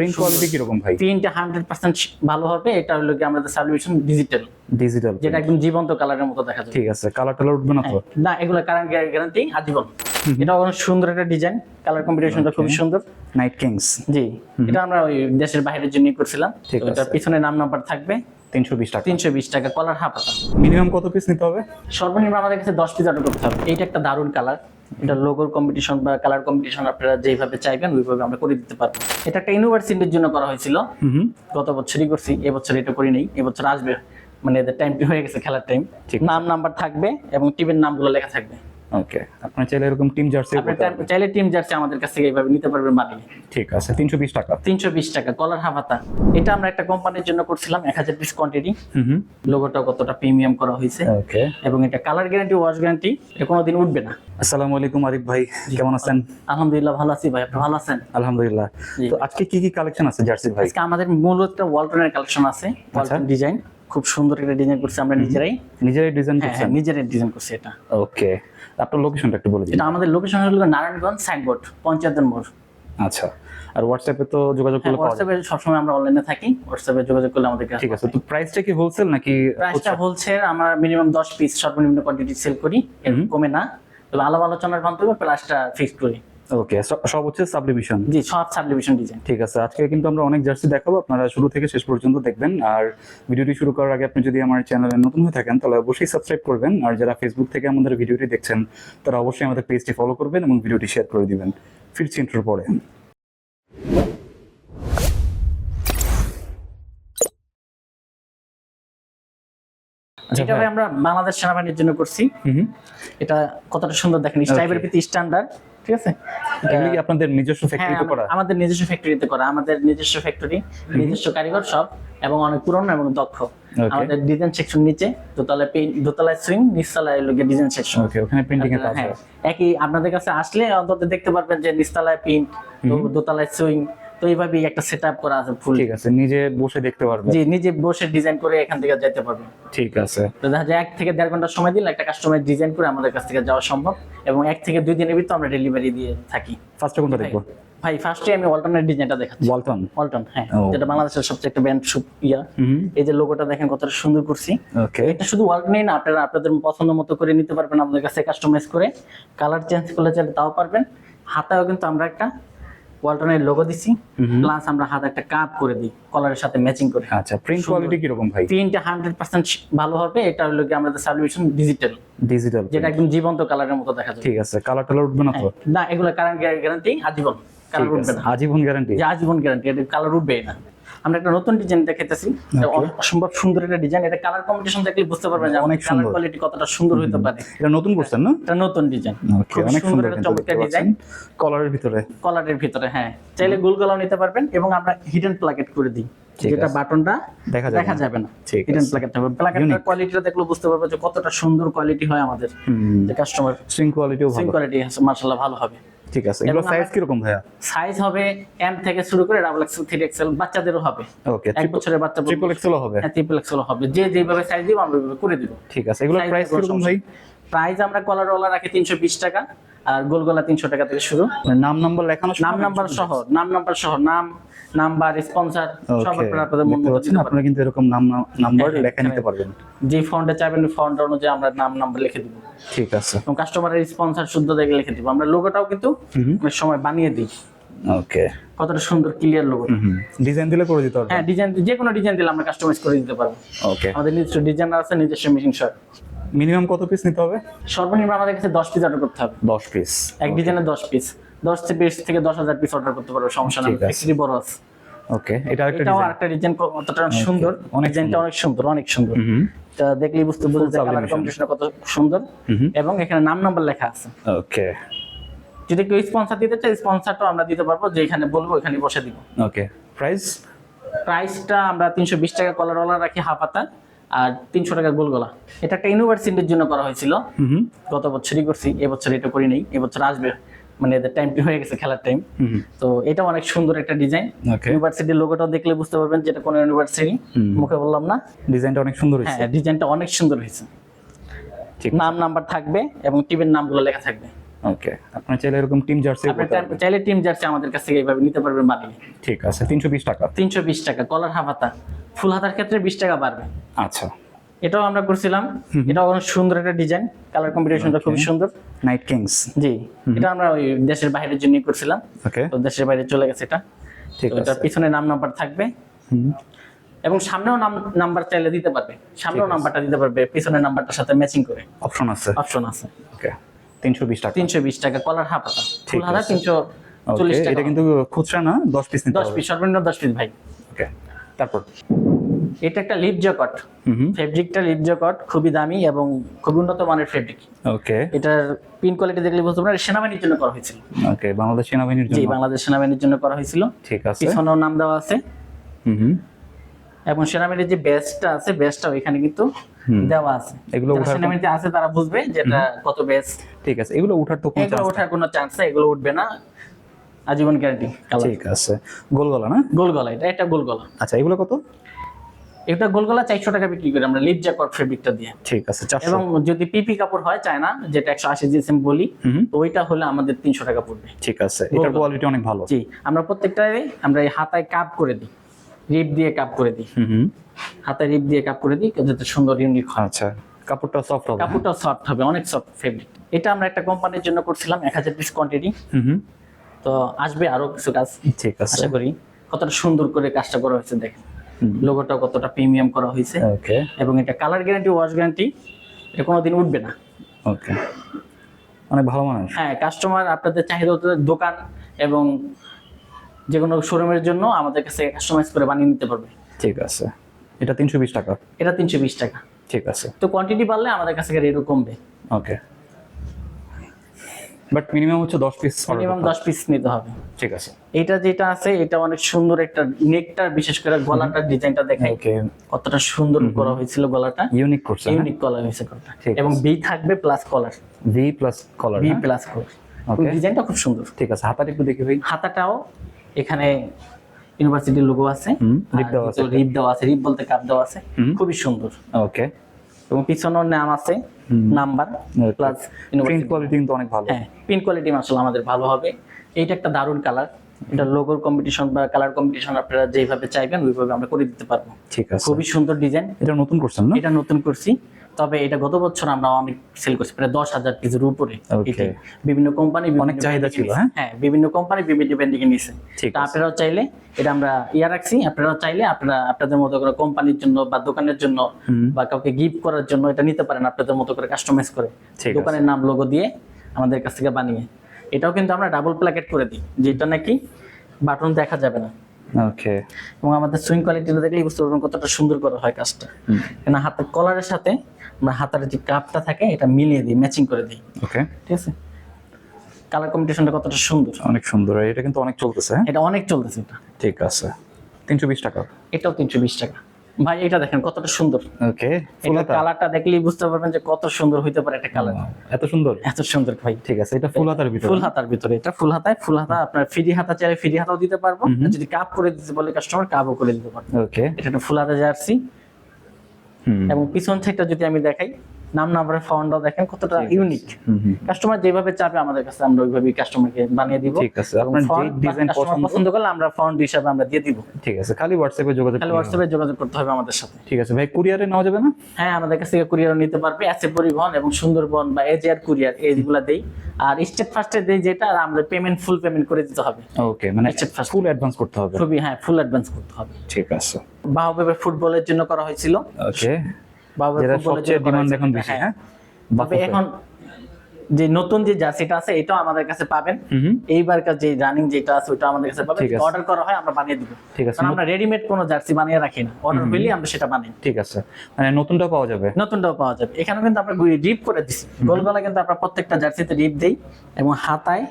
Print quality কীরকম ভাই? প্রিন্টটা হান্ড্রেড পার্সেন্ট ভালো হবে এটা হলো কি আমাদের সাবলিমেশন ডিজিটাল ডিজিটাল যেটা একদম জীবন্ত কালারের মতো দেখা যায় ঠিক আছে কালার টালার উঠবে না তো? না এগুলো কারেন্ট গ্যারান্টি আজীবন এটা অনেক সুন্দর একটা ডিজাইন কালার কম্বিনেশনটা খুবই সুন্দর। নাইট কিংস জি এটা আমরা ওই দেশের বাইরের জন্য করছিলাম আছে। পিছনে নাম নাম্বার থাকবে। তিনশো বিশ টাকা। তিনশো বিশ টাকা কলার হাফাতা মিনিমাম কত পিস নিতে হবে? সর্বনিম্ন আমাদের কাছে দশ পিস অর্ডার করতে হবে। এইটা একটা দারুণ কালার এটা লোগোর কম্পিটিশন বা কালার কম্পিটিশন আপনারা যেভাবে চাইবেন ওইভাবে আমরা করে দিতে পারব। এটা একটা ইউনিভার্সিটির জন্য করা হয়েছিল। হুম। গত বছরই করছি এবছর এটা করি নেই এবছর আসবে। মানে এদের টাইমটি হয়ে গেছে খেলার টাইম ঠিক নাম নাম্বার থাকবে এবং টিমের নামগুলো লেখা থাকবে। ওকে আপনার চাইলে এরকম টিম জার্সি আপনি চাইলে টিম জার্সি আমাদের কাছ থেকে এইভাবে নিতে পারবেন ঠিক আছে তিনশো বিশ টাকা। তিনশো বিশ টাকা কলার হাফাতা। এটা আমরা একটা কোম্পানির জন্য করছিলাম এক হাজার পিস কোয়ান্টিটি লোগোটা কতটা প্রিমিয়াম করা হয়েছে। ওকে এবং এটা কালার গ্যারান্টি ওয়াশ গ্যারান্টি এটা কোনোদিন উঠবে না। আসসালামু আলাইকুম আরিফ ভাই কেমন আছেন? আলহামদুলিল্লাহ ভালো আছি ভাই আপনি ভালো আছেন? আলহামদুলিল্লাহ। তো আজকে কি কি কালেকশন আছে জার্সি ভাই? আজকে আমাদের মূলত ওয়ালটনের কালেকশন আছে ওয়ালটন ডিজাইন খুব সুন্দর একটা ডিজাইন করছি আমরা নিজেরাই। নিজেরাই ডিজাইন হ্যাঁ করছেন? হ্যাঁ নিজেরাই ডিজাইন করছি এটা। ওকে আপনার লোকেশনটা একটু বলে দিন এটা আমাদের লোকেশন হলো নারায়ণগঞ্জ সাইনবোর্ড পঞ্চায়েতের মোড়। আচ্ছা আর হোয়াটসঅ্যাপে তো যোগাযোগ করলে হোয়াটসঅ্যাপে সবসময় আমরা অনলাইনে থাকি। হোয়াটসঅ্যাপে যোগাযোগ করলে আমাদের ঠিক আছে তো প্রাইসটা কি হোলসেল নাকি প্রাইসটা হোলসেল আমরা মিনিমাম দশ পিস সর্বনিম্ন কোয়ান্টিটি সেল করি এর কমে না। তবে আলো আলোচনার মাধ্যমে প্রাইসটা ফিক্স করি। ওকে সব হচ্ছে সাবডিভিশন জি সব সাবডিভিশন ডিজাইন ঠিক আছে আজকে কিন্তু আমরা অনেক জার্সি দেখাবো আপনারা শুরু থেকে শেষ পর্যন্ত দেখবেন। আর ভিডিওটি শুরু করার আগে আপনি যদি আমার চ্যানেলে নতুন হয়ে থাকেন তাহলে অবশ্যই সাবস্ক্রাইব করবেন। আর যারা ফেসবুক থেকে আমাদের ভিডিওটি দেখছেন তারা অবশ্যই আমাদের পেজটি ফলো করবেন এবং ভিডিওটি শেয়ার করে দিবেন। ফিরছি ইন্টার পরে। আচ্ছা আমরা বাংলাদেশ সেনাবাহিনীর জন্য করছি। এটা কতটা সুন্দর দেখেন স্টাইপের প্রতি স্ট্যান্ডার্ড ঠিক আছে? এগুলো কি আপনাদের নিজস্ব ফ্যাক্টরিতে করা? আমাদের নিজস্ব ফ্যাক্টরিতে করা আমাদের নিজস্ব ফ্যাক্টরি নিজস্ব কারিগর সব এবং অনেক পুরনো এবং দক্ষ। আমাদের ডিজাইন সেকশন নিচে দোতলায় পেইন্ট দোতলায় সুইং নিচতলায় ডিজাইন সেকশন ওকে ওখানে পেইন্টিং এর কাজ হ্যাঁ। হয় একই আপনাদের কাছে আসলে অন্তত দেখতে পারবেন যে নিচতলায় পেইন্ট দোতলায় সুইং তো এইভাবেই একটা সেট আপ করা আছে ফুল ঠিক আছে নিজে বসে দেখতে পারবেন জি নিজে বসে ডিজাইন করে এখান থেকে যেতে পারবেন ঠিক আছে। তো দেখা যায় এক থেকে দেড় ঘণ্টা সময় দিলে একটা কাস্টমার ডিজাইন করে আমাদের কাছ থেকে যাওয়া সম্ভব এবং এক থেকে দুই দিনের ভিতর আমরা ডেলিভারি দিয়ে থাকি। ফার্স্ট কোনটা দেখব? ভাই ফার্স্টে আমি অল্টারনেট ডিজাইনটা দেখাচ্ছি। ওয়ালটন অল্টন হ্যাঁ। যেটা বাংলাদেশের সবচেয়ে একটা ব্যান্ড সুপ ইয়া। এই যে লোগোটা দেখেন কতটা সুন্দর করছি। ওকে এটা শুধু ওয়ালটনই না আপনারা আপনাদের পছন্দ মতো করে নিতে পারবেন আমাদের কাছে কাস্টমাইজ করে। কালার চেঞ্জ করলে চাইলে তাও পারবেন। হাতায়ও কিন্তু আমরা একটা ওয়ালটনের লোগো দিছি। প্লাস আমরা হাতে একটা কাপ করে দিই কলারের সাথে ম্যাচিং করে। আচ্ছা প্রিন্ট কোয়ালিটি কি রকম ভাই? প্রিন্টটা হান্ড্রেড পার্সেন্ট ভালো হবে এটা হলো কি আমাদের সলিউশন ডিজিটাল ডিজিটাল যেটা একদম জীবন্ত কালারের মতো দেখা যায়। ঠিক আছে কালার টালার উঠবে না তো? না এগুলো কারেন্ট গ্যারান্টি আজীবন। কালার উঠবে না। আজীবন গ্যারান্টি আজীবন গ্যারান্টি এটা কালার উঠবে না। আমরা একটা নতুন ডিজাইন দেখাইতেছি। অসম্ভব সুন্দর একটা ডিজাইন এটা কালার কম্বিনেশন দেখলে বুঝতে পারবেন যে অনেক কালার সুন্দর। কোয়ালিটি কতটা সুন্দর হতে পারে। এটা নতুন করছেন না? এটা নতুন ডিজাইন অনেক সুন্দর একটা চমৎকার ডিজাইন কলারের ভিতরে। কলারের ভিতরে হ্যাঁ। চাইলে গোল গলাও নিতে পারবেন এবং আমরা হিডেন প্লাকেট করে দিই। যেটা বাটনটা দেখা যাবে। দেখা না। যাবে না। ঠিক হিডেন আছে। প্লাকেট হবে। প্লাকেটের কোয়ালিটিটা দেখলে বুঝতে পারবে যে কতটা সুন্দর কোয়ালিটি হয় আমাদের। যে কাস্টমার সুইং কোয়ালিটিও ভালো। সিং কোয়ালিটি মার্শাল্লাহ ভালো হবে। ঠিক আছে এগুলো সাইজ আমরা- কীরকম ভাইয়া? সাইজ হবে এম থেকে শুরু করে ডাবল এক্সেল থ্রি এক্সেল বাচ্চাদেরও হবে। ওকে এক বছরের বাচ্চা ট্রিপল এক্সেলও হবে। হ্যাঁ ট্রিপল এক্সেল হবে। যে যেভাবে সাইজ দিব আমরা ওইভাবে করে দিব। ঠিক আছে এগুলো প্রাইস কীরকম সমস্যা ভাই? প্রাইস আমরা কলার ওলা রাখি তিনশো বিশ টাকা আর গোল গলা তিনশো টাকা থেকে শুরু। মানে নাম নাম্বার লেখানো নাম নাম্বার সহ নাম নাম্বার সহ নাম নাম্বার স্পন্সর সব আপনাদের মন মতো আপনারা কিন্তু এরকম নাম নাম্বার হ্যাঁ, লেখা নিতে পারবেন। যে ফন্টে চাইবেন ফন্ট অনুযায়ী আমরা নাম নাম্বার লিখে দিব। ঠিক আছে। এবং কাস্টমারের স্পন্সর শুদ্ধ দেখে লিখে দিব। আমরা লোগোটাও কিন্তু সময় বানিয়ে দিই। ওকে কতটা সুন্দর ক্লিয়ার লোগো ডিজাইন দিলে করে দিতে পারবেন হ্যাঁ ডিজাইন যে কোনো ডিজাইন দিলে আমরা কাস্টমাইজ করে দিতে পারব। ওকে আমাদের নিজস্ব ডিজাইনার আছে নিজস্ব মেশিন শপ মিনিমাম কত পিস নিতে হবে? সর্বনিম্ন আমাদের কাছে দশ পিস অর্ডার করতে হবে। 10 পিস এক ডিজাইনে দশ পিস দশ পিস থেকে দশ হাজার পিস অর্ডার করতে পারব সমস্যা নেই। ফ্যাক্টরি বড় আছে। ওকে এটা এটাও ডিজাইন ডিজাইন কতটা সুন্দর। অনেক ডিজাইনটা অনেক সুন্দর অনেক সুন্দর। তা দেখলেই বুঝতে বুঝতে যায় কালার কম্বিনেশন কত সুন্দর। এবং এখানে নাম নাম্বার লেখা আছে। ওকে যদি কেউ স্পন্সর দিতে চায় স্পন্সরটাও আমরা দিতে পারব যে এখানে বলব এখানে বসে দিব। ওকে প্রাইস প্রাইসটা আমরা তিনশো বিশ টাকা কলার ওলা রাখি হাফ হাতা আর তিনশো টাকা গোলগলা এটা একটা ইউনিভার্সিটির জন্য করা হয়েছিল। গত বছরই করছি এবছর এটা করি নাই এবছর আসবে। মানে এদের টাইম হয়ে গেছে খেলার টাইম তো এটা অনেক সুন্দর একটা ডিজাইন ইউনিভার্সিটির লোগোটাও দেখলে বুঝতে পারবেন যেটা কোন ইউনিভার্সিটি। মুখে বললাম না। ডিজাইনটা অনেক সুন্দর হয়েছে। হ্যাঁ ডিজাইনটা অনেক সুন্দর হয়েছে। ঠিক নাম নাম্বার থাকবে এবং টিমের নামগুলো লেখা থাকবে। ওকে আপনার চাইলে এরকম টিম জার্সি আপনি চাইলে টিম জার্সি আমাদের কাছ থেকে এইভাবে নিতে পারবেন বানিয়ে ঠিক আছে তিনশো বিশ টাকা। তিনশো বিশ টাকা কলার হাফ হাতা। ফুল হাতার ক্ষেত্রে বিশ টাকা বাড়বে। আচ্ছা। এটাও আমরা করছিলাম। এটা অনেক সুন্দর একটা ডিজাইন কালার কম্বিনেশনটা খুবই সুন্দর। নাইট কিংস জি। এটা আমরা ওই দেশের বাইরের জন্য করছিলাম। ওকে তো দেশের বাইরে চলে গেছে এটা। ঠিক আছে। পিছনে নাম নাম্বার থাকবে। এবং সামনেও নাম নাম্বার চাইলে দিতে পারবে। সামনেও নাম্বারটা দিতে পারবে। পিছনের নাম্বারটার সাথে ম্যাচিং করে। অপশন আছে। অপশন আছে। ওকে তিনশো বিশ টাকা। তিনশো বিশ টাকা। কলার হাফ হাতা ঠিক ফুল হাতা আছে। তিনশো ওকে চল্লিশ টাকা। এটা কিন্তু খুচরা না দশ পিস নিতে দশ হবে। পিস সর্বনিম্ন দশ পিস ভাই। ওকে তারপর? এটা একটা লিপ হুম। ফেব্রিকটা লিপ জ্যাকট খুবই দামি এবং খুব উন্নত মানের ফেব্রিক। ওকে। এটার পিন কোয়ালিটি দেখলে বুঝতে পারেন সেনাবাহিনীর জন্য করা হয়েছিল। ওকে বাংলাদেশ সেনাবাহিনীর জন্য? জি বাংলাদেশ সেনাবাহিনীর জন্য করা হয়েছিল। ঠিক আছে। পিছনেও নাম দেওয়া আছে। হুম এবং সেনাবাহিনীর যে বেসটা আছে বেসটা ওইখানে কিন্তু দেওয়া আছে। এগুলো সেনাবাহিনীতে আছে তারা বুঝবে যেটা কত বেস ঠিক আছে এগুলো উঠার তো কোনো chance ওঠার কোনো চান্স নেই এগুলো উঠবে না। আজীবন গ্যারান্টি ঠিক আছে। গোল গলা না? গোল গলা এটা এটা গোল গলা আচ্ছা এগুলো কত? এটা গোল গলা চারশো টাকা বিক্রি করি আমরা লিপ জ্যাকট ফেব্রিকটা দিয়ে। ঠিক আছে এবং যদি পিপি কাপড় হয় চায় না যেটা একশো আশি জিএসএম বলি ওইটা হলে আমাদের তিনশো টাকা পড়বে। ঠিক আছে এটার কোয়ালিটি অনেক ভালো। জি আমরা প্রত্যেকটাই আমরা এই হাতায় কাপ করে দিই রিপ দিয়ে কাপ করে দিই। হাতায় রিপ দিয়ে কাপ করে দিই যাতে সুন্দর ইউনিক হয়। আচ্ছা কাপড়টা সফট হবে। কাপড়টা সফট হবে অনেক সফট ফেব্রিক এটা আমরা একটা কোম্পানির জন্য করছিলাম এক হাজার পিস কোয়ান্টিটি তো আসবে আরও কিছু কাজ ঠিক আছে। আশা করি কতটা সুন্দর করে কাজটা করা হয়েছে দেখেন। লোগোটা কতটা প্রিমিয়াম করা হয়েছে। ওকে এবং এটা কালার গ্যারান্টি ওয়াশ গ্যারান্টি এটা কোনোদিন উঠবে না। ওকে অনেক ভালো মানুষ। হ্যাঁ কাস্টমার আপনাদের চাহিদা দোকান এবং যে কোনো শোরুমের জন্য আমাদের কাছে কাস্টমাইজ করে বানিয়ে নিতে পারবে। ঠিক আছে। এটা তিনশো বিশ টাকা। এটা তিনশো বিশ টাকা। ঠিক আছে। তো কোয়ান্টিটি বাড়লে আমাদের কাছে রেটও কমবে। ওকে বাট মিনিমাম হচ্ছে দশ পিস মিনিমাম দশ পিস নিতে হবে। ঠিক আছে। এটা যেটা আছে এটা অনেক সুন্দর একটা নেকটা বিশেষ করে গলাটার ডিজাইনটা দেখাই কতটা সুন্দর করা হয়েছিল গলাটা। ইউনিক করছে ইউনিক কলার হয়েছে গলাটা। এবং বি থাকবে plus collar V plus collar B plus collar. ডিজাইনটা খুব সুন্দর। ঠিক আছে হাতার একটু দেখি ভাই হাতাটাও এখানে ইউনিভার্সিটির লোগো আছে। রিপ দেওয়া আছে। রিপ দেওয়া আছে রিপ বলতে কাপ দেওয়া আছে। খুবই সুন্দর। ওকে এবং পিছনের নাম আছে নাম্বার প্লাস প্রিন্ট কোয়ালিটি কিন্তু অনেক ভালো। হ্যাঁ প্রিন্ট কোয়ালিটি আসলে আমাদের ভালো হবে। এইটা একটা দারুণ কালার এটা লোগোর কম্পিটিশন বা কালার কম্পিটিশন আপনারা যেভাবে চাইবেন ওইভাবে আমরা করে দিতে পারব। ঠিক আছে। খুবই সুন্দর ডিজাইন এটা নতুন করছেন না? এটা নতুন করছি। তবে এটা গত বছর আমরা অনেক সেল করছি প্রায় দশ হাজার পিসের উপরে. বিভিন্ন কোম্পানি অনেক চাহিদা ছিল, হ্যাঁ? হ্যাঁ বিভিন্ন কোম্পানি বিভিন্ন ব্র্যান্ডিং নিছে। ঠিক তা। আপনারাও চাইলে এটা আমরা ইয়া রাখছি আপনারাও চাইলে আপনারা আপনাদের মতো করে কোম্পানির জন্য বা দোকানের জন্য বা কাউকে গিফট করার জন্য এটা নিতে পারেন আপনাদের মতো করে কাস্টমাইজ করে। দোকানের নাম লোগো দিয়ে আমাদের কাছ থেকে বানিয়ে। এটাও কিন্তু আমরা ডাবল প্ল্যাকেট করে দিই যেটা নাকি বাটন দেখা যাবে না। ওকে এবং আমাদের সুইং কোয়ালিটিটা দেখলেই বুঝতে পারবেন কতটা সুন্দর করা হয় কাজটা। কেন হাতের কলারের সাথে আমরা হাতের যে কাপটা থাকে এটা মিলিয়ে দিই ম্যাচিং করে দিই। ওকে ঠিক আছে? কালার কম্বিনেশনটা কতটা সুন্দর। অনেক সুন্দর এটা কিন্তু অনেক চলতেছে হ্যাঁ? এটা অনেক চলতেছে এটা। ঠিক আছে। তিনশো বিশ টাকা। এটাও তিনশো বিশ টাকা। ভাই এটা দেখেন কতটা সুন্দর। ওকে এটা কালারটা দেখলেই বুঝতে পারবেন যে কত সুন্দর হইতে পারে একটা কালার এত সুন্দর? এত সুন্দর ভাই। ঠিক আছে এটা ফুল হাতার ভিতরে। ফুল হাতার ভিতরে এটা ফুল হাতায় ফুল হাতা আপনার ফ্রি হাতা চাইলে ফ্রি হাতাও দিতে পারব। যদি কাপ করে দিতে বলে কাস্টমার কাপও করে দিতে পারব। ওকে এটা ফুল হাতা জার্সি এবং পিছন সাইডটা যদি আমি দেখাই নাম নাম্বারের ফাউন্ডটাও দেখেন কতটা ইউনিক। কাস্টমার যেভাবে চাবে আমাদের কাছে আমরা ওইভাবেই কাস্টমারকে বানিয়ে দিব। ঠিক আছে আপনার যে ডিজাইন পছন্দ পছন্দ করলে আমরা ফাউন্ড হিসাবে আমরা দিয়ে দিব। ঠিক আছে খালি হোয়াটসঅ্যাপে যোগাযোগ খালি। হোয়াটসঅ্যাপে যোগাযোগ করতে হবে আমাদের সাথে। ঠিক আছে ভাই কুরিয়ারে নেওয়া যাবে না? হ্যাঁ আমাদের কাছ থেকে কুরিয়ার নিতে পারবে। এসে পরিবহন এবং সুন্দরবন বা এজিআর কুরিয়ার এইগুলা দেই। আর স্টেট ফার্স্টে দেই যেটা আর আমরা পেমেন্ট ফুল পেমেন্ট করে দিতে হবে। ওকে মানে স্টেপ first. ফুল অ্যাডভান্স করতে হবে। খুবই হ্যাঁ ফুল অ্যাডভান্স করতে হবে। ঠিক আছে। বাহুবেবে ফুটবলের জন্য করা হয়েছিল। ওকে যেটা সবচেয়ে ডিমান্ড এখন বেশি হ্যাঁ। তবে এখন যে নতুন যে জার্সিটা আছে এটাও আমাদের কাছে পাবেন। এইবারকার যে রানিং যেটা আছে ওটা আমাদের কাছে পাবেন। অর্ডার করা হয় আমরা বানিয়ে দিব। ঠিক আছে। আমরা রেডিমেড কোনো জার্সি বানিয়ে রাখি না। অর্ডার হইলে আমরা সেটা বানাই। ঠিক আছে। মানে নতুনটা পাওয়া যাবে? নতুনটাও পাওয়া যাবে। এখানে কিন্তু আমরা রিপ করে দিছি। গোলগলা কিন্তু আমরা প্রত্যেকটা জার্সিতে রিপ দেই এবং হাতায়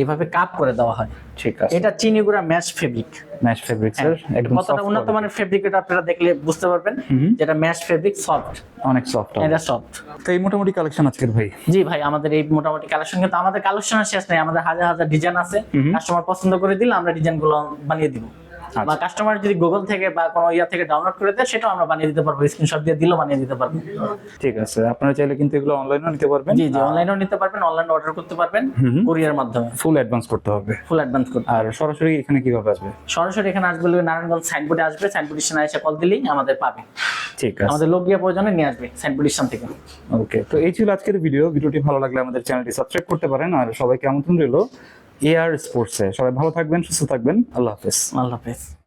এইভাবে কাপ করে দেওয়া হয়। ঠিক আছে। এটা চিনি গুড়া mesh fabric mesh fabric sir একদম কতটা উন্নত মানের ফেব্রিক এটা আপনারা দেখলে বুঝতে পারবেন যেটা ম্যাশ ফেব্রিক সফট অনেক সফট এটা সফট তো এই মোটামুটি কালেকশন আজকের ভাই? জি ভাই আমাদের এই মোটামুটি কালেকশন কিন্তু আমাদের কালেকশন শেষ নাই আমাদের হাজার হাজার ডিজাইন আছে। কাস্টমার পছন্দ করে দিলে আমরা ডিজাইনগুলো বানিয়ে দিব। বা কাস্টমার যদি গুগল থেকে বা কোনো ইয়া থেকে ডাউনলোড করে দেয় সেটাও আমরা বানিয়ে দিতে পারব স্ক্রিনশট দিয়ে দিলেও বানিয়ে দিতে পারব। ঠিক আছে আপনারা চাইলে কিন্তু এগুলো অনলাইনেও নিতে পারবেন। জি জি অনলাইনেও নিতে পারবেন অনলাইনে অর্ডার করতে পারবেন কুরিয়ার মাধ্যমে। ফুল অ্যাডভান্স করতে হবে। ফুল অ্যাডভান্স করতে আর সরাসরি এখানে কীভাবে আসবে? সরাসরি এখানে আসবে নারায়ণগঞ্জ সাইনবোর্ডে আসবে সাইনবোর্ড স্টেশনে এসে কল দিলেই আমাদের পাবে। ঠিক আছে। আমাদের লোক গিয়ে প্রয়োজনে নিয়ে আসবে সাইনবোর্ড স্টেশন থেকে। ওকে তো এই ছিল আজকের ভিডিও ভিডিওটি ভালো লাগলে আমাদের চ্যানেলটি সাবস্ক্রাইব করতে পারেন। আর সবাইকে আমন্ত্রণ রইল এআর স্পোর্টসে। সবাই ভালো থাকবেন সুস্থ থাকবেন। আল্লাহ হাফেজ। আল্লাহ হাফেজ।